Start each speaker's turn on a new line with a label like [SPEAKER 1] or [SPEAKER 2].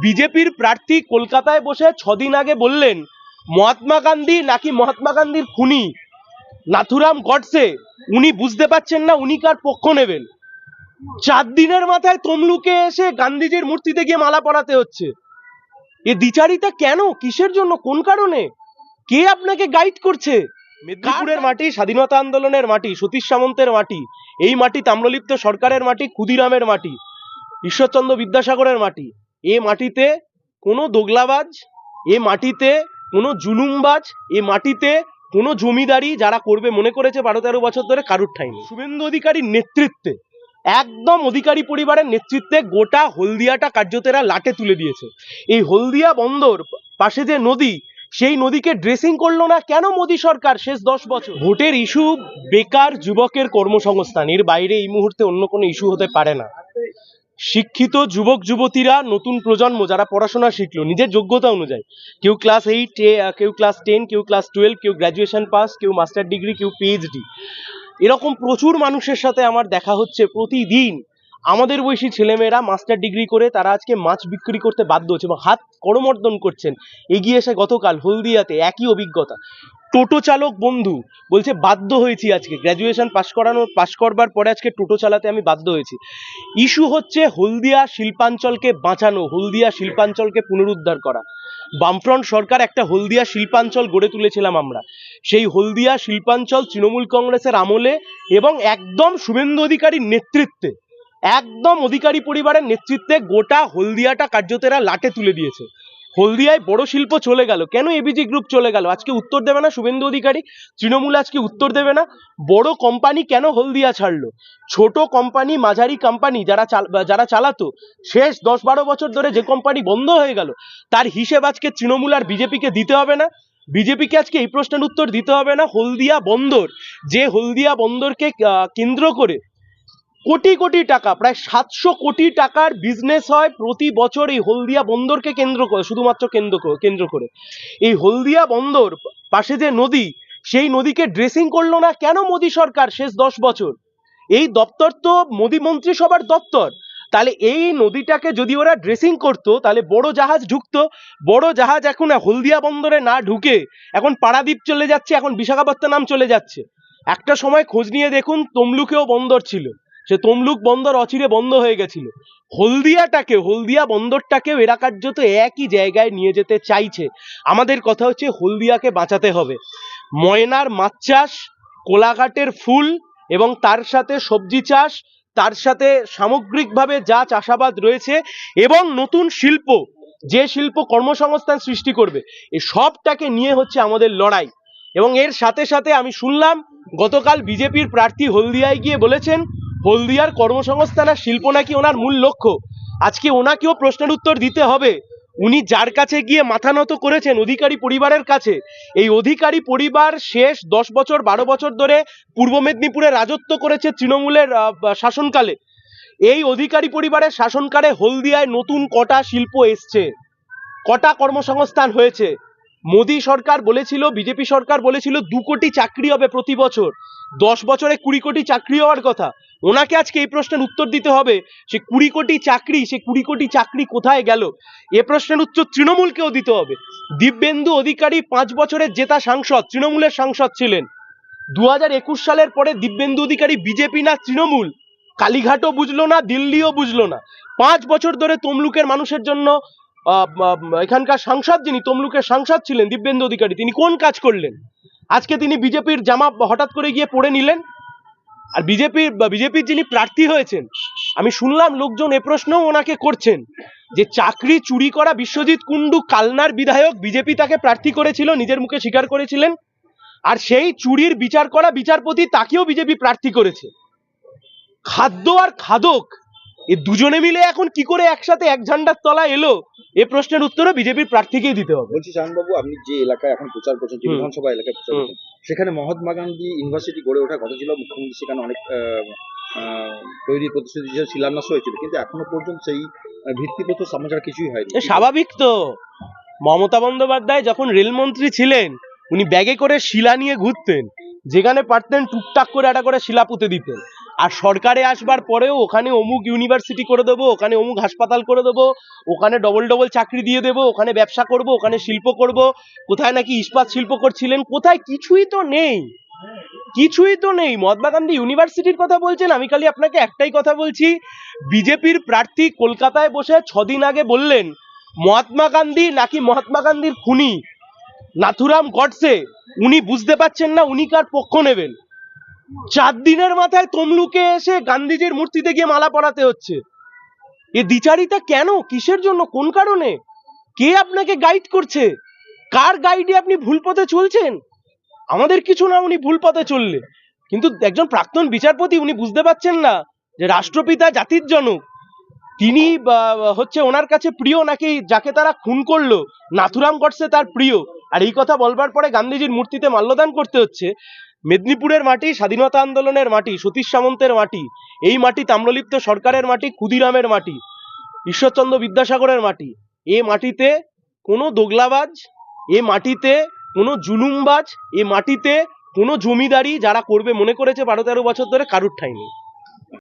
[SPEAKER 1] বিজেপির প্রার্থী কলকাতায় বসে ছদিন আগে বললেন মহাত্মা গান্ধী নাকি মহাত্মা গান্ধীর খুনি? নাথুরাম গডসে উনি বুঝতে পারছেন না উনি কার পক্ষ নেবেন। চার দিনের মাথায় তমলুকে এসে গান্ধীজির মূর্তিতে গিয়ে মালা পরাতে হচ্ছে। এ দ্বিচারিতা কেন? কিসের জন্য? কোন কারণে? কে আপনাকে গাইড করছে? মেদিনীপুরের মাটি স্বাধীনতা আন্দোলনের মাটি সতীশ সামন্তের মাটি এই মাটি তাম্রলিপ্ত সরকারের মাটি ক্ষুদিরামের মাটি ঈশ্বরচন্দ্র বিদ্যাসাগরের মাটি। এ মাটিতে কোনো দোগলাবাজ, এ মাটিতে কোনো জুলুমবাজ, এ মাটিতে কোনো জমিদারি যারা করবে মনে করেছে বারো তেরো বছর ধরে কারুর ঠাই নেই। শুভেন্দু অধিকারীর নেতৃত্বে, একদম অধিকারী পরিবারের নেতৃত্বে গোটা হলদিয়াটা কার্যতেরা লাটে তুলে দিয়েছে। এই হলদিয়া বন্দর পাশে যে নদী, সেই নদীকে ড্রেসিং করল না কেন মোদী সরকার শেষ দশ বছর? ভোটের ইস্যু বেকার যুবকের কর্মসংস্থান, এর বাইরে এই মুহূর্তে অন্য কোনো ইস্যু হতে পারে না। শিক্ষিত যুবক যুবতীরা নতুন প্রজন্ম যারা পড়াশোনা শিখলো, নিজের যোগ্যতা অনুযায়ী। কেউ ক্লাস এইট কেউ ক্লাস টেন কেউ ক্লাস টুয়েলভ কেউ গ্র্যাজুয়েশন পাস কেউ মাস্টার ডিগ্রি কেউ পিএইচডি এরকম প্রচুর মানুষের সাথে আমার দেখা হচ্ছে প্রতিদিন। আমাদের বয়সী ছেলেমেয়েরা মাস্টার ডিগ্রি করে তারা আজকে মাছ বিক্রি করতে বাধ্য হচ্ছে এবং হাত করমর্দন করছেন। এগিয়ে এসে গতকাল হলদিয়াতে একই অভিজ্ঞতা। টোটো চালক বন্ধু বলছে, বাধ্য হয়েছি আজকে। গ্র্যাজুয়েশন পাশ করানো পাশ করবার পরে আজকে টোটো চালাতে আমি বাধ্য হয়েছি। ইস্যু হচ্ছে হলদিয়া শিল্পাঞ্চলকে বাঁচানো, হলদিয়া শিল্পাঞ্চলকে পুনরুদ্ধার করা। বামফ্রন্ট সরকার একটা হলদিয়া শিল্পাঞ্চল গড়ে তুলেছিলাম আমরা। সেই হলদিয়া শিল্পাঞ্চল তৃণমূল কংগ্রেসের আমলে এবং একদম শুভেন্দু অধিকারীর নেতৃত্বে, একদম অধিকারী পরিবারের নেতৃত্বে গোটা হলদিয়াটা কার্যতেরা লাটে তুলে দিয়েছে। হলদিয়ায় বড় শিল্প চলে গেল। কেন এবিজি গ্রুপ চলে গেল? আজকে উত্তর দেবে না শুভেন্দু অধিকারী, তৃণমূল আজকে উত্তর দেবে না। বড় কোম্পানি কেন হলদিয়া ছাড়লো? ছোট কোম্পানি মাঝারি কোম্পানি যারা যারা চালাতো, শেষ দশ বারো বছর ধরে যে কোম্পানি বন্ধ হয়ে গেল, তার হিসেব আজকে তৃণমূল আর বিজেপিকে দিতে হবে না। বিজেপিকে আজকে এই প্রশ্নের উত্তর দিতে হবে না। হলদিয়া বন্দর, যে হলদিয়া বন্দরকে কেন্দ্র করে কোটি কোটি টাকা, প্রায় সাতশো কোটি টাকার বিজনেস হয় প্রতি বছর এই হলদিয়া বন্দরকে কেন্দ্র করে, শুধুমাত্র কেন্দ্র কেন্দ্র করে। এই হলদিয়া বন্দর পাশে যে নদী, সেই নদীকে ড্রেসিং করল না কেন মোদী সরকার শেষ দশ বছর? এই দপ্তর তো মোদী মন্ত্রিসভার দপ্তর। তাহলে এই নদীটাকে যদি ওরা ড্রেসিং করতো, তাহলে বড় জাহাজ ঢুকতো। বড় জাহাজ এখন হলদিয়া বন্দরে না ঢুকে, এখন পারাদ্বীপ চলে যাচ্ছে, এখন বিশাখাপত্তনম চলে যাচ্ছে। একটা সময় খোঁজ নিয়ে দেখুন, তমলুকেও বন্দর ছিল। সে তমলুক বন্দর অচিরে বন্ধ হয়ে গেছিল। হলদিয়াটাকে, হলদিয়া বন্দরটাকেও এরা কার্যত একই জায়গায় নিয়ে যেতে চাইছে। আমাদের কথা হচ্ছে হলদিয়াকে বাঁচাতে হবে। ময়নার মাছ চাষ, কোলাঘাটের ফুল এবং তার সাথে সবজি চাষ, তার সাথে সামগ্রিকভাবে যা চাষাবাদ রয়েছে এবং নতুন শিল্প, যে শিল্প কর্মসংস্থান সৃষ্টি করবে এই সবটাকে নিয়ে হচ্ছে আমাদের লড়াই। এবং এর সাথে সাথে আমি শুনলাম, গতকাল বিজেপির প্রার্থী হলদিয়ায় গিয়ে বলেছেন হলদিয়ার কর্মসংস্থান আর শিল্প নাকি ওনার মূল লক্ষ্য? আজকে ওনাকেও প্রশ্নের উত্তর দিতে হবে। উনি যার কাছে গিয়ে মাথা নত করেছেন অধিকারী পরিবারের কাছে, এই অধিকারী পরিবার শেষ দশ বছর, বারো বছর ধরে পূর্ব মেদিনীপুরে রাজত্ব করেছে তৃণমূলের শাসনকালে। এই অধিকারী পরিবারের শাসনকালে হলদিয়ায় নতুন কটা শিল্প এসছে। কটা কর্মসংস্থান হয়েছে? মোদী সরকার বলেছিল, বিজেপি সরকার বলেছিল, দু কোটি চাকরি হবে প্রতি বছর। দশ বছরে কুড়ি কোটি চাকরি হওয়ার কথা। ওনাকে আজকে এই প্রশ্নের উত্তর দিতে হবে। সে কুড়ি কোটি চাকরি, সে কুড়ি কোটি চাকরি কোথায় গেল? এ প্রশ্নের উত্তর তৃণমূলকেও দিতে হবে। দিব্যেন্দু অধিকারী পাঁচ বছরের জেতা সাংসদ, তৃণমূলের সাংসদ ছিলেন। দু একুশ সালের পরে দিব্যেন্দু অধিকারী বিজেপি না তৃণমূল? কালীঘাটও বুঝলো না, দিল্লিও বুঝলো না। পাঁচ বছর ধরে তমলুকের মানুষের জন্য এখানকার সাংসদ যিনি, তমলুকের সাংসদ ছিলেন দিব্যেন্দু অধিকারী, তিনি কোন কাজ করলেন? আজকে তিনি বিজেপির জামা হঠাৎ করে গিয়ে পড়ে নিলেন। আর বিজেপির বিজেপির যিনি প্রার্থী হয়েছেন, আমি শুনলাম লোকজন এ প্রশ্নও ওনাকে করছেন যে চাকরি চুরি করা বিশ্বজিৎ কুণ্ডু কালনার বিধায়ক বিজেপি তাকে প্রার্থী করেছিল, নিজের মুখে স্বীকার করেছিলেন। আর সেই চুরির বিচার করা বিচারপতি তাকেও বিজেপি প্রার্থী করেছে। খাদ্য আর খাদক এ দুজনে মিলে এখন কি করে একসাথে এক ঝান্ডার তলা এলো? এ প্রশ্নের উত্তরও বিজেপির প্রার্থীকেই দিতে হবে।
[SPEAKER 2] বলছি চানবাবু আপনি যে এলাকায় এখন প্রচার করছেন যে বিধানসভা এলাকায় প্রচার করছেন সেখানে মহাত্মা গান্ধী ইউনিভার্সিটি গড়ে ওঠার কথা ছিল মুখ্যমন্ত্রী সেখানে অনেক তৈরি প্রতিশ্রুতি হিসেবে শিলান্যাস হয়েছিল কিন্তু এখনও পর্যন্ত সেই ভিত্তিপ্রস্তর সমাচার কিছুই হয়নি।
[SPEAKER 1] স্বাভাবিক তো। মমতা বন্দ্যোপাধ্যায় যখন রেলমন্ত্রী ছিলেন উনি ব্যাগে করে শিলা নিয়ে ঘুরতেন যেখানে পারতেন টুকটাক করে একটা করে শিলা পুঁতে দিতেন। আর সরকারে আসবার পরেও ওখানে অমুক ইউনিভার্সিটি করে দেবো, ওখানে অমুক হাসপাতাল করে দেবো, ওখানে ডবল ডবল চাকরি দিয়ে দেবো, ওখানে ব্যবসা করব, ওখানে শিল্প করব। কোথায় নাকি ইস্পাত শিল্প করছিলেন? কোথায়? কিছুই তো নেই। কিছুই তো নেই। মহাত্মা গান্ধী ইউনিভার্সিটির কথা বলছেন, আমি খালি আপনাকে একটাই কথা বলছি। বিজেপির প্রার্থী কলকাতায় বসে ছদিন আগে বললেন, মহাত্মা গান্ধী নাকি মহাত্মা গান্ধীর খুনি? নাথুরাম গডসে, উনি বুঝতে পারছেন না উনি কার পক্ষ নেবেন? চার দিনের মাথায় তমলুকে এসে গান্ধীজির মূর্তিতে গিয়ে মালা পরাতে হচ্ছে। এ দ্বিচারিতা কেন? কিসের জন্য? কোন কারণে? কে আপনাকে গাইড করছে? কার গাইডে আপনি ভুল পথে চলছেন? আমাদের কিছু না, উনি ভুল পথে চললে। কিন্তু একজন প্রাক্তন বিচারপতি, উনি বুঝতে পারছেন না যে রাষ্ট্রপিতা জাতির জনক। তিনি হচ্ছে ওনার কাছে প্রিয় নাকি যাকে তারা খুন করল? নাথুরাম গডসে তার প্রিয়। আর এই কথা বলবার পরে গান্ধীজির মূর্তিতে মাল্যদান করতে হচ্ছে। মেদিনীপুরের মাটি, স্বাধীনতা আন্দোলনের মাটি, সতীশ সামন্তের মাটি, এই মাটি তাম্রলিপ্ত সরকারের মাটি, ক্ষুদিরামের মাটি, ঈশ্বরচন্দ্র বিদ্যাসাগরের মাটি। এ মাটিতে কোনো দোগলাবাজ, এ মাটিতে কোনো জুলুমবাজ, এ মাটিতে কোনো জমিদারি যারা করবে, মনে করেছে বারো তেরো বছর ধরে কারুর ঠাঁই নেই।